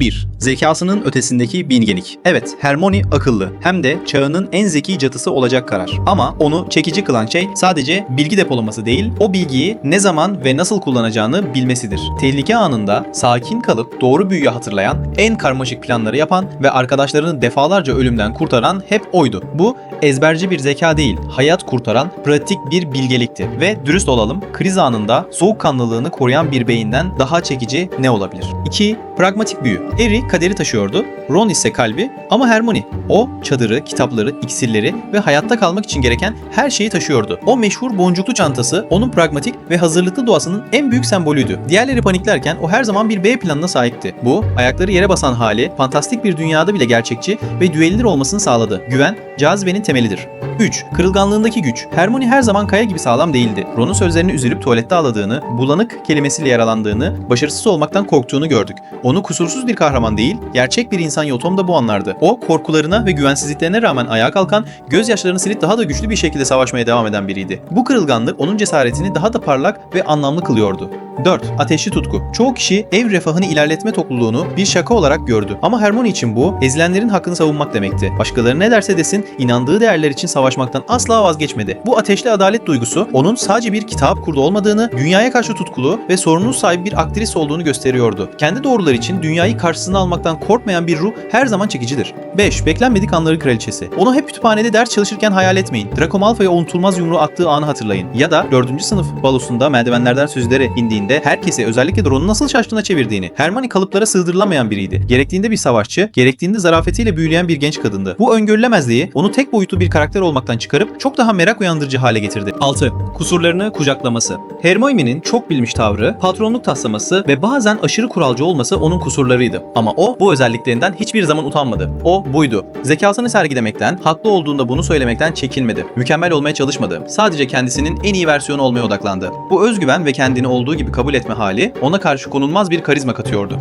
1. Zekasının ötesindeki bilgelik. Evet, Hermione akıllı. Hem de çağının en zeki cadısı olacak karar. Ama onu çekici kılan şey sadece bilgi depolaması değil, o bilgiyi ne zaman ve nasıl kullanacağını bilmesidir. Tehlike anında sakin kalıp doğru büyüyü hatırlayan, en karmaşık planları yapan ve arkadaşlarını defalarca ölümden kurtaran hep oydu. Bu ezberci bir zeka değil, hayat kurtaran pratik bir bilgelikti. Ve dürüst olalım, kriz anında soğukkanlılığını koruyan bir beyinden daha çekici ne olabilir? 2. Pragmatik büyü. Harry kaderi taşıyordu, Ron ise kalbi ama Hermione. O çadırı, kitapları, iksirleri ve hayatta kalmak için gereken her şeyi taşıyordu. O meşhur boncuklu çantası onun pragmatik ve hazırlıklı doğasının en büyük sembolüydü. Diğerleri paniklerken o her zaman bir B planına sahipti. Bu, ayakları yere basan hali, fantastik bir dünyada bile gerçekçi ve güvenilir olmasını sağladı. Güven, cazibenin temelidir. 3. Kırılganlığındaki güç. Hermione her zaman kaya gibi sağlam değildi. Ron'un sözlerini üzülüp tuvalette ağladığını, bulanık kelimesiyle yaralandığını, başarısız olmaktan korktuğunu gördük. Onu kusursuz bir kahraman değil, gerçek bir insan Tom da bu anlardı. O korkularına ve güvensizliklerine rağmen ayağa kalkan, gözyaşlarını silip daha da güçlü bir şekilde savaşmaya devam eden biriydi. Bu kırılganlık onun cesaretini daha da parlak ve anlamlı kılıyordu. 4. Ateşli tutku. Çoğu kişi ev refahını ilerletme topluluğunu bir şaka olarak gördü. Ama Hermione için bu, ezilenlerin hakkını savunmak demekti. Başkaları ne derse desin, inandığı değerler için savaşmaktan asla vazgeçmedi. Bu ateşli adalet duygusu, onun sadece bir kitap kurdu olmadığını, dünyaya karşı tutkulu ve sorumluluk sahibi bir aktris olduğunu gösteriyordu. Kendi doğrular için dünyayı karşısına almaktan korkmayan bir ruh her zaman çekicidir. 5. Beklenmedik anların kraliçesi. Onu hep kütüphanede ders çalışırken hayal etmeyin. Draco Malfoy'a unutulmaz yumruğu attığı anı hatırlayın. Ya da 4. sınıf balosunda merdivenlerden sözleri indiğinde herkese özellikle Ron'u nasıl şaşkına çevirdiğini. Hermione kalıplara sığdırılamayan biriydi. Gerektiğinde bir savaşçı, gerektiğinde zarafetiyle büyüleyen bir genç kadındı. Bu öngörülemezliği onu tek boyutlu bir karakter olmaktan çıkarıp çok daha merak uyandırıcı hale getirdi. 6. Kusurlarını kucaklaması. Hermione'nin çok bilmiş tavrı, patronluk taslaması ve bazen aşırı kuralcı olması onun kusurlarıydı. Ama o bu özelliklerinden hiçbir zaman utanmadı. O buydu. Zekasını sergilemekten, haklı olduğunda bunu söylemekten çekinmedi. Mükemmel olmaya çalışmadı. Sadece kendisinin en iyi versiyonu olmaya odaklandı. Bu özgüven ve kendini olduğu gibi kabul etme hali ona karşı konulmaz bir karizma katıyordu.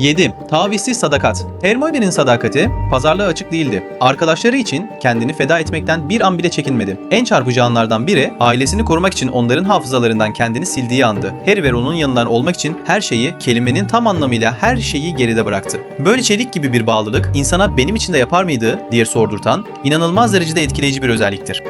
7. Tavizsiz sadakat. Hermione'nin sadakati pazarlığa açık değildi. Arkadaşları için kendini feda etmekten bir an bile çekinmedi. En çarpıcı anlardan biri ailesini korumak için onların hafızalarından kendini sildiği andı. Harry ve Ron'un yanından olmak için her şeyi, kelimenin tam anlamıyla her şeyi geride bıraktı. Böyle çelik gibi bir bağlılık insana benim için de yapar mıydı diye sordurtan inanılmaz derecede etkileyici bir özelliktir.